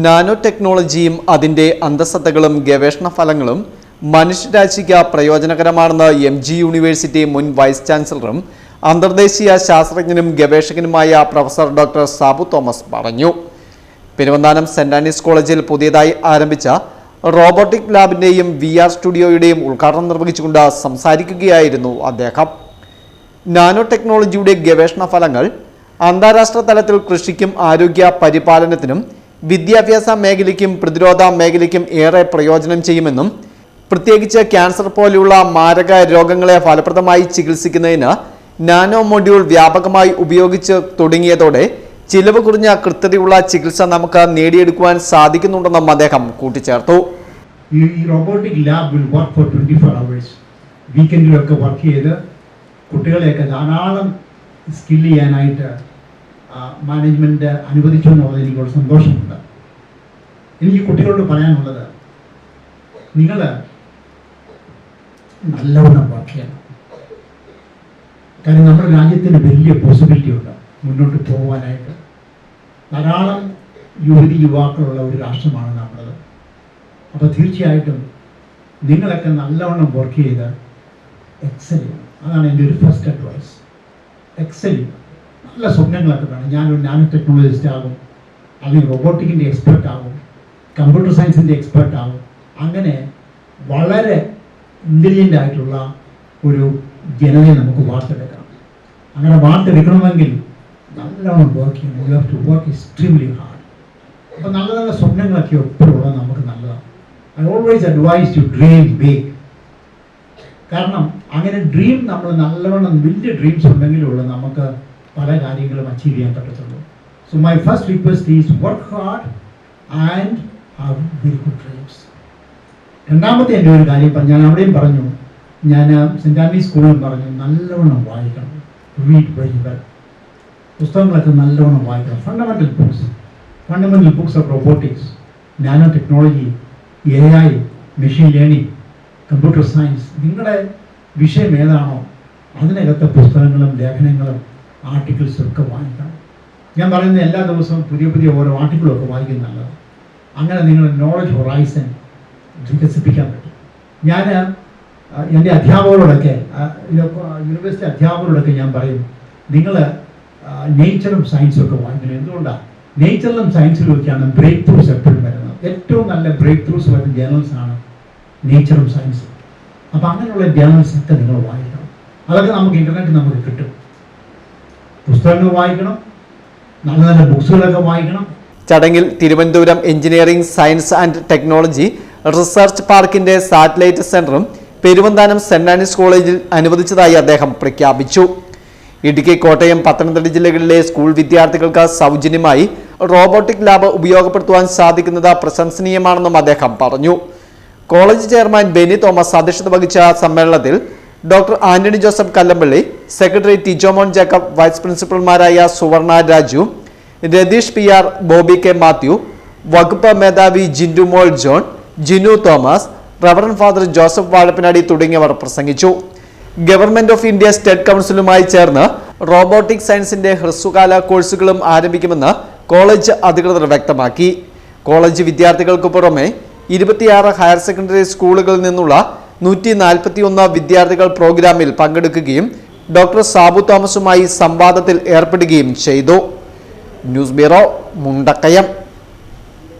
Nano ടെക്നോളജിയും അതിന്റെ അന്തസത്തകളും ഗവേഷണ ഫലങ്ങളും മനുഷ്യരാശിക്ക് പ്രയോജനകരമാണെന്ന് എം ജി യൂണിവേഴ്സിറ്റി മുൻ വൈസ് ചാൻസലറും അന്തർദേശീയ ശാസ്ത്രജ്ഞനും ഗവേഷകനുമായ പ്രൊഫസർ ഡോക്ടർ സാബു തോമസ് പറഞ്ഞു. പെരുവന്താനം സെന്റ് ആനീസ് കോളേജിൽ പുതിയതായി ആരംഭിച്ച റോബോട്ടിക് ലാബിന്റെയും വി ആർ സ്റ്റുഡിയോയുടെയും ഉദ്ഘാടനം നിർവഹിച്ചുകൊണ്ട് സംസാരിക്കുകയായിരുന്നു അദ്ദേഹം. നാനോ ടെക്നോളജിയുടെ ഗവേഷണ ഫലങ്ങൾ അന്താരാഷ്ട്ര തലത്തിൽ കൃഷിക്കും ആരോഗ്യ പരിപാലനത്തിനും വിദ്യാഭ്യാസ മേഖലയ്ക്കും പ്രതിരോധ മേഖലയ്ക്കും ഏറെ പ്രയോജനം ചെയ്യുമെന്നും പ്രത്യേകിച്ച് ക്യാൻസർ പോലെയുള്ള മാരക രോഗങ്ങളെ ഫലപ്രദമായി ചികിത്സിക്കുന്നതിന് നാനോ മൊഡ്യൂൾ വ്യാപകമായി ഉപയോഗിച്ച് തുടങ്ങിയതോടെ ചിലവ് കുറഞ്ഞ കൃത്യതയുള്ള ചികിത്സ നമുക്ക് നേടിയെടുക്കുവാൻ സാധിക്കുന്നുണ്ടെന്നും അദ്ദേഹം കൂട്ടിച്ചേർത്തു. Robotic lab will work for വീക്കെൻഡിലൊക്കെ work ചെയ്ത് കുട്ടികളെയൊക്കെ ധാരാളം സ്കിൽ ചെയ്യാനായിട്ട് മാനേജ്മെന്റ് അനുവദിച്ചു എന്നുള്ളത് എനിക്കൊരു സന്തോഷമുണ്ട്. എനിക്ക് കുട്ടികളോട് പറയാനുള്ളത് നിങ്ങൾ നല്ലവണ്ണം വർക്ക് കാരണം നമ്മുടെ രാജ്യത്തിന് വലിയ പോസിബിലിറ്റി ഉണ്ട് മുന്നോട്ട് പോകാനായിട്ട്. ധാരാളം യുവതി യുവാക്കളുള്ള ഒരു രാഷ്ട്രമാണ് നമ്മളത് അപ്പോൾ തീർച്ചയായിട്ടും നിങ്ങളൊക്കെ നല്ലവണ്ണം വർക്ക് ചെയ്ത് എക്സൽ അതാണ് എന്റെ ഒരു ഫസ്റ്റ് അഡ്വൈസ് എക്സൽ നല്ല സ്വപ്നങ്ങളൊക്കെ വേണം ഞാനൊരു നാനോ ടെക്നോളജിസ്റ്റ് ആകും. അല്ലെങ്കിൽ റോബോട്ടിക്കിന്റെ എക്സ്പെർട്ട് ആകും. കമ്പ്യൂട്ടർ സയൻസിന്റെ എക്സ്പെർട്ട് ആകും. അങ്ങനെ വളരെ ഇന്റലിജന്റ് ആയിട്ടുള്ള ഒരു ജനതയെ നമുക്ക് വാർത്തെടുക്കണം. അങ്ങനെ വാർത്തെടുക്കണമെങ്കിൽ നല്ലവണ്ണം വർക്ക് ചെയ്യണം. You have to work extremely hard അപ്പോൾ നല്ല നല്ല സ്വപ്നങ്ങളൊക്കെ എപ്പോഴും ഉള്ളത് നമുക്ക് നല്ലതാണ്. I always advise to dream big കാരണം അങ്ങനെ ഡ്രീം നമ്മൾ നല്ലവണ്ണം വലിയ ഡ്രീംസ് ഉണ്ടെങ്കിലുള്ള നമുക്ക് പല കാര്യങ്ങളും അച്ചീവ് ചെയ്യാൻ പറ്റത്തുള്ളൂ. So my first request is work hard and have very good dreams രണ്ടാമത്തെ എന്റെ ഒരു കാര്യം പറഞ്ഞു ഞാൻ അവിടെയും പറഞ്ഞു. ഞാൻ സെന്റ് ആൻഡ്രീസ് സ്കൂളിൽ പറഞ്ഞു നല്ലവണ്ണം വായിക്കണം. റീഡ് വെരി വെൽ പുസ്തകങ്ങളൊക്കെ നല്ലവണ്ണം വായിക്കണം. Fundamental books fundamental books of robotics nano technology A I machine learning computer science നിങ്ങളുടെ വിഷയം ഏതാണോ അതിനകത്തെ പുസ്തകങ്ങളും ലേഖനങ്ങളും ആർട്ടിക്കിൾസും ഒക്കെ വായിക്കണം ഞാൻ പറയുന്ന എല്ലാ ദിവസവും പുതിയ പുതിയ ഓരോ ആർട്ടിക്കിളും ഒക്കെ വായിക്കുന്നത് നല്ലതാണ് അങ്ങനെ നിങ്ങളുടെ നോളജ് ഹൊറൈസൺ വികസിപ്പിക്കാൻ പറ്റും. ഞാൻ എന്റെ അധ്യാപകരോടൊക്കെ യൂണിവേഴ്സിറ്റി അധ്യാപകരോടൊക്കെ ഞാൻ പറയും നിങ്ങൾ നേച്ചറും സയൻസും ഒക്കെ വാങ്ങിക്കണം എന്തുകൊണ്ടാണ് നേച്ചറിലും സയൻസിലും ഒക്കെയാണ് ബ്രേക്ക് ത്രൂസ് എപ്പോഴും വരുന്നത്. ഏറ്റവും നല്ല ബ്രേക്ക് ത്രൂസ് വരുന്ന ജേർണൽസ് ആണ് നേച്ചറും സയൻസും അപ്പം അങ്ങനെയുള്ള ജേണൽസൊക്കെ നിങ്ങൾ വായിക്കണം. അതൊക്കെ നമുക്ക് ഇന്റർനെറ്റ് നമുക്ക് കിട്ടും. പുസ്തകങ്ങൾ വായിക്കണം നല്ല നല്ല ബുക്സുകളൊക്കെ വായിക്കണം. ചടങ്ങിൽ Thiruvananthapuram engineering science and technology research പാർക്കിന്റെ സാറ്റലൈറ്റ് സെന്ററും പെരുവന്താനം സെന്റ് ആനീസ് കോളേജിൽ അനുവദിച്ചതായി അദ്ദേഹം പ്രഖ്യാപിച്ചു. ഇടുക്കി കോട്ടയം പത്തനംതിട്ട ജില്ലകളിലെ സ്കൂൾ വിദ്യാർത്ഥികൾക്ക് സൗജന്യമായി റോബോട്ടിക് ലാബ് ഉപയോഗപ്പെടുത്തുവാൻ സാധിക്കുന്നത് പ്രശംസനീയമാണെന്നും അദ്ദേഹം പറഞ്ഞു. കോളേജ് ചെയർമാൻ ബെനി തോമസ് അധ്യക്ഷത വഹിച്ച സമ്മേളനത്തിൽ doctor Antony Joseph Kallampally secretary Tijomon Jacob vice പ്രിൻസിപ്പൽമാരായ Suvarna Raju Ratheesh P R Boby K Mathew വകുപ്പ് മേധാവി ജിൻഡു മോൾ ജോൺ ജിനു തോമസ് റവറൻ ഫാദർ ജോസഫ് വാഴപ്പനാടി തുടങ്ങിയവർ പ്രസംഗിച്ചു. ഗവൺമെന്റ് ഓഫ് ഇന്ത്യ സ്റ്റേറ്റ് കൗൺസിലുമായി ചേർന്ന് റോബോട്ടിക് സയൻസിന്റെ ഹ്രസ്വകാല കോഴ്സുകളും ആരംഭിക്കുമെന്ന് കോളേജ് അധികൃതർ വ്യക്തമാക്കി. കോളേജ് വിദ്യാർത്ഥികൾക്ക് പുറമെ ഇരുപത്തിയാറ് ഹയർ സെക്കൻഡറി സ്കൂളുകളിൽ നിന്നുള്ള നൂറ്റി നാൽപ്പത്തിയൊന്ന് വിദ്യാർത്ഥികൾ പ്രോഗ്രാമിൽ പങ്കെടുക്കുകയും ഡോക്ടർ സാബു തോമസുമായി സംവാദത്തിൽ ഏർപ്പെടുകയും ചെയ്തു. News bureau Mundakayam.